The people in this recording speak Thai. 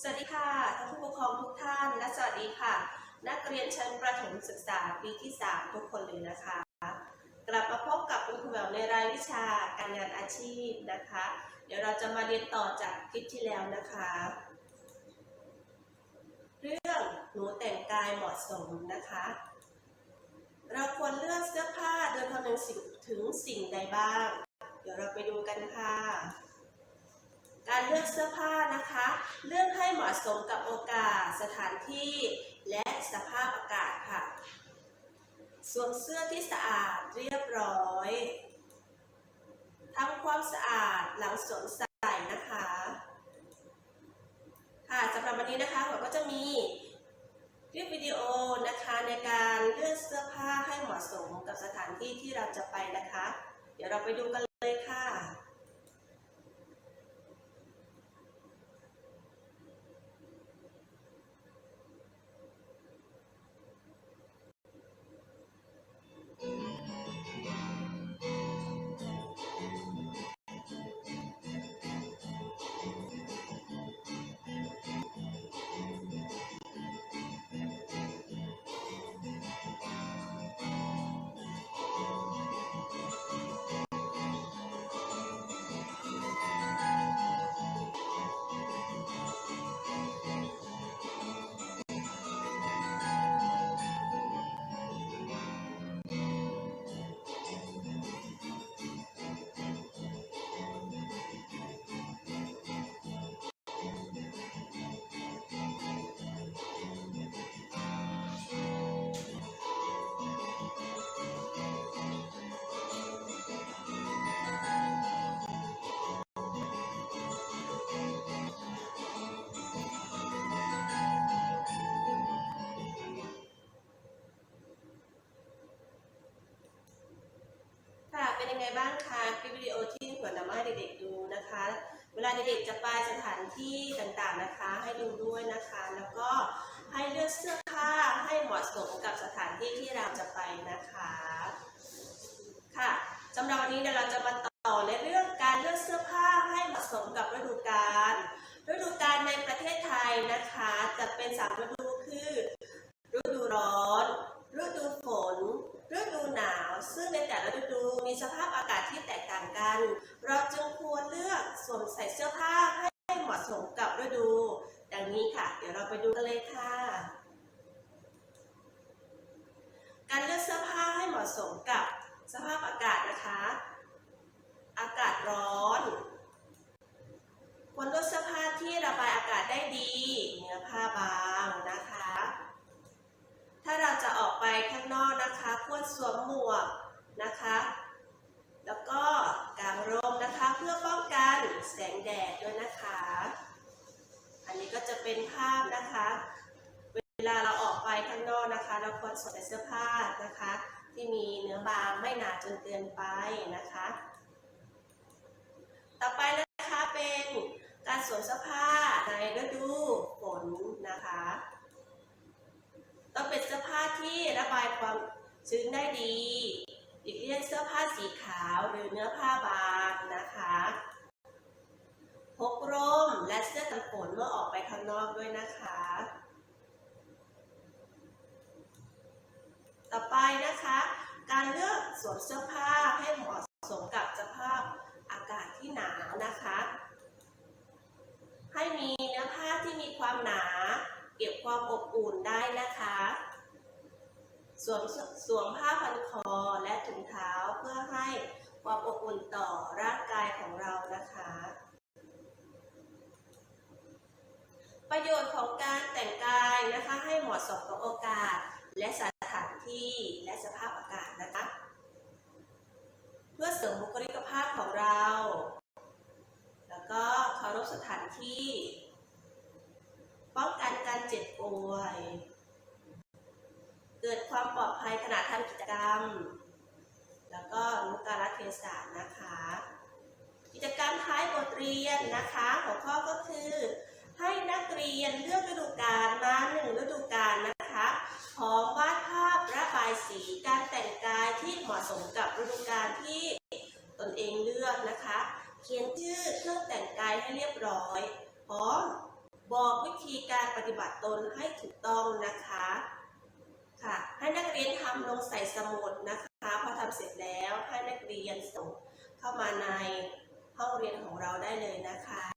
สวัสดีค่ะท่านผู้ปกครองทุกท่านและสวัสดีค่ะ นักเรียนชั้นประถมศึกษาปีที่ 3 ทุกคนเลยนะคะ กลับมาพบกับคุณครูแหววในรายวิชาการงานอาชีพนะคะ เดี๋ยวเราจะมาเรียนต่อจากคลิปที่แล้วนะคะ เรื่องหนูแต่งกายเหมาะสมนะคะ เราควรเลือกเสื้อผ้าโดยคำนึงสิ่งถึงสิ่งใดบ้าง เดี๋ยวเราไปดูกันค่ะ การเลือกเสื้อผ้านะคะ เลือกให้เหมาะสมกับโอกาสสถานที่ และสภาพอากาศค่ะ สวมเสื้อที่สะอาดเรียบร้อยทำความสะอาดหลังสวมใส่นะคะ ค่ะสำหรับวันนี้นะคะเราก็จะมีคลิปวิดีโอนะคะในการเลือกเสื้อผ้าให้เหมาะสมกับสถานที่ที่เราจะไปนะคะ เดี๋ยวเราไปดูกัน เป็นยังไงบ้างคะคลิปวิดีโอที่เผื่อนำมาให้เด็กๆดูนะคะ เวลาเด็กๆจะไปสถานที่ต่างๆนะคะ ให้ดูด้วยนะคะ แล้วก็ให้เลือกเสื้อผ้าให้เหมาะสมกับสถานที่ที่เราจะไปนะคะ ค่ะสำหรับวันนี้เนี่ยเราจะมาต่อในเรื่องการเลือกเสื้อผ้าให้เหมาะสมกับฤดูกาลฤดูกาลในประเทศไทยนะคะ จะเป็นสามฤดูคือ ฤดูร้อน ฤดูฝน ฤดูหนาว ซึ่งในแต่ละฤดูมีสภาพอากาศที่แตกต่างกัน เราจึงควรเลือกสวมใส่เสื้อผ้าให้เหมาะสมกับฤดู ดังนี้ค่ะ เดี๋ยวเราไปดูกันเลยค่ะ การเลือกเสื้อผ้าให้เหมาะสมกับสภาพอากาศนะคะ อากาศร้อน ควรเลือกเสื้อผ้าที่ระบายอากาศได้ดี เนื้อผ้าบางนะคะ ถ้าเราจะออกไปข้างนอกนะคะควรสวมหมว กนะคะ แล้วก็กางร่มนะคะเพื่อป้องกันแสงแดดด้วยนะคะ อันนี้ก็จะเป็นภาพนะคะ เวลาเราออกไปข้างนอกนะคะ เราควรสวมใส่เสื้อผ้านะคะ ที่มีเนื้อบางไม่หนาจนเกินไปนะคะ ต่อไปนะคะเป็นการสวมเสื้อผ้าในฤดูฝนนะคะต้องเป็นเสื้อผ้าที่ระบายความ ชื้นได้ดีหลีกเลี่ยงเสื้อผ้าสีขาวหรือเนื้อผ้าบางนะคะพกร่มและเสื้อกันฝนเมื่อออกไปข้างนอกด้วยนะคะ ต่อไปนะคะ การเลือกสวมเสื้อผ้าให้เหมาะสมกับสภาพอากาศที่หนาวนะคะ ให้มีเนื้อผ้าที่มีความหนา เก็บความอบอุ่นได้นะคะ สวมสวมผ้าพันคอและถุงเท้าเพื่อให้ความอบอุ่นต่อร่างกายของเรานะคะ ประโยชน์ของการแต่งกายนะคะให้เหมาะสมกับโอกาส และสถานที่และสภาพอากาศนะคะ เพื่อเสริมบุคลิกภาพของเรา แล้วก็เคารพสถานที่ ป้องกันการเจ็บป่วย เกิดความปลอดภัยขณะทำกิจกรรม แล้วก็รู้กาลเทศะนะคะ กิจกรรมท้ายบทเรียนนะคะหัวข้อก็คือ ให้นักเรียนเลือกฤดูกาลมาหนึ่งฤดูกาลนะคะพร้อมวาดภาพระบายสีการแต่งกายที่เหมาะสมกับฤดูกาลที่ตนเองเลือกนะคะ เขียนชื่อเครื่องแต่งกายให้เรียบร้อยพร้อมบอกวิธีการปฏิบัติตนให้ถูกต้องนะคะค่ะ ให้นักเรียนทำลงใส่สมุดนะคะพอทำเสร็จแล้วให้นักเรียนส่งเข้ามาในห้องเรียนของเราได้เลยนะคะ